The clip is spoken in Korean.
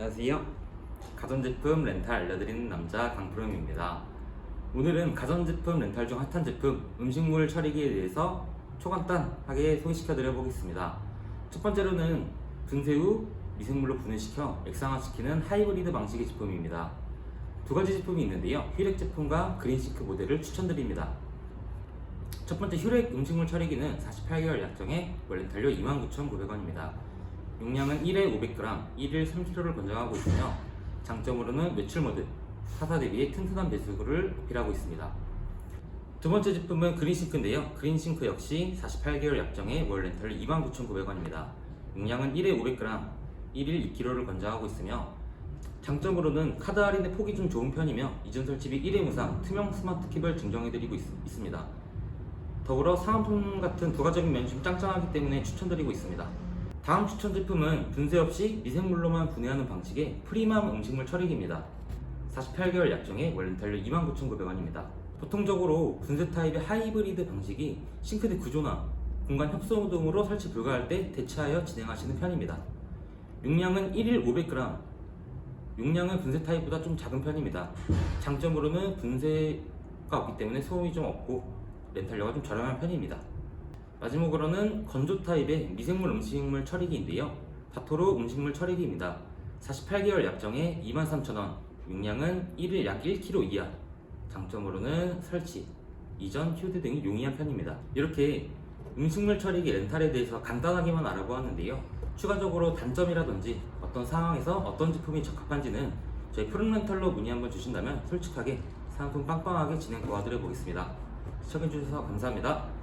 안녕하세요. 가전제품 렌탈 알려드리는 남자 강프롬입니다. 오늘은 가전제품 렌탈 중 핫한 제품 음식물 처리기에 대해서 초간단하게 소개시켜 드려 보겠습니다. 첫 번째로는 분쇄 후 미생물로 분해시켜 액상화시키는 하이브리드 방식의 제품입니다. 두 가지 제품이 있는데요. 휘렉 제품과 그린싱크 모델을 추천드립니다. 첫 번째 휘렉 음식물 처리기는 48개월 약정에 월 렌탈료 29,900원입니다. 용량은 1회 500g, 1일 3kg를 권장하고 있으며 장점으로는 매출 모드, 타사 대비의 튼튼한 배수구를 어필하고 있습니다. 두 번째 제품은 그린싱크인데요. 그린싱크 역시 48개월 약정에 월 렌탈 29,900원입니다. 용량은 1회 500g, 1일 2kg를 권장하고 있으며 장점으로는 카드 할인의 폭이 좀 좋은 편이며 이전 설치비 1회 무상 투명 스마트 킵을 증정해드리고 있, 있습니다. 더불어 사은품 같은 부가적인 면이 좀 짱짱하기 때문에 추천드리고 있습니다. 다음 추천 제품은 분쇄 없이 미생물로만 분해하는 방식의 프리맘 음식물 처리기입니다. 48개월 약정에 월 렌탈료 29,900원입니다. 보통적으로 분쇄 타입의 하이브리드 방식이 싱크대 구조나 공간 협소 등으로 설치 불가할 때 대체하여 진행하시는 편입니다. 용량은 1일 500g, 용량은 분쇄 타입보다 좀 작은 편입니다. 장점으로는 분쇄가 없기 때문에 소음이 좀 없고 렌탈료가 좀 저렴한 편입니다. 마지막으로는 건조 타입의 미생물 음식물 처리기인데요. 다토로 음식물 처리기입니다. 48개월 약정에 23,000원, 용량은 1일 약 1kg 이하. 장점으로는 설치, 이전, 휴대 등이 용이한 편입니다. 이렇게 음식물 처리기 렌탈에 대해서 간단하게만 알아보았는데요. 추가적으로 단점이라든지 어떤 상황에서 어떤 제품이 적합한지는 저희 프롬렌탈로 문의 한번 주신다면 솔직하게 상품 빵빵하게 진행 도와드려 보겠습니다. 시청해주셔서 감사합니다.